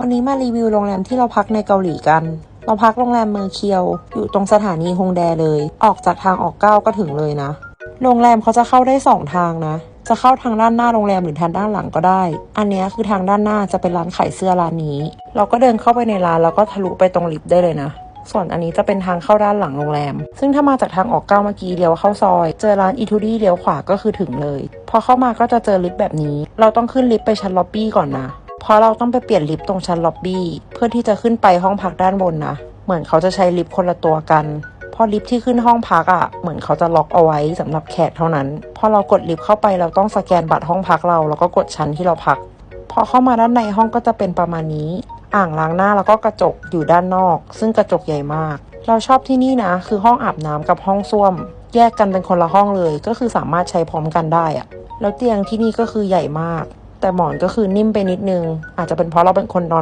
วันนี้มารีวิวโรงแรมที่เราพักในเกาหลีกัน เราพักโรงแรมเมอร์เคียว อยู่ตรงสถานีฮงแดเลย ออกจากทางออกเก้าก็ถึงเลยนะ โรงแรมเขาจะเข้าได้สองทางนะ จะเข้าทางด้านหน้าโรงแรมหรือทางด้านหลังก็ได้ อันนี้คือทางด้านหน้าจะเป็นร้านขายเสื้อร้านนี้ เราก็เดินเข้าไปในร้านแล้วก็ทะลุไปตรงลิฟต์ได้เลยนะ ส่วนอันนี้จะเป็นทางเข้าด้านหลังโรงแรม ซึ่งถ้ามาจากทางออกเก้าเมื่อกี้เลี้ยวเข้าซอย เจอร้านอีทูดี้เลี้ยวขวาก็คือถึงเลย พอเข้ามาก็จะเจอลิฟต์แบบนี้ เราต้องขึ้นลิฟต์ไปชั้นล็อบบี้ก่อนนะ เพราะเราต้องไปเปลี่ยนลิฟต์ตรงชั้นล็อบบี้เพื่อที่จะขึ้นไปห้องพักด้านบนนะ เหมือนเขาจะใช้ลิฟต์คนละตัวกัน พอลิฟต์ที่ขึ้นห้องพักอะ่ะ เหมือนเขาจะล็อกเอาไว้สำหรับแขกเท่านั้น พอเรากดลิฟต์เข้าไปเราต้องสแกนบัตรห้องพักเราแล้วก็กดชั้นที่เราพัก พอเข้ามาด้านในห้องก็จะเป็นประมาณนี้ อ่างล้างหน้าแล้วก็กระจกอยู่ด้านนอก ซึ่งกระจกใหญ่มาก เราชอบที่นี่นะ คือห้องอาบน้ำกับห้องส้วม แยกกันเป็นคนละห้องเลย ก็คือสามารถใช้พร้อมกันได้อะแล้วเตียงที่นี่ก็คือใหญ่มาก แต่หมอนก็คือนิ่มไปนิดนึง อาจจะเป็นเพราะเราเป็นคนนอน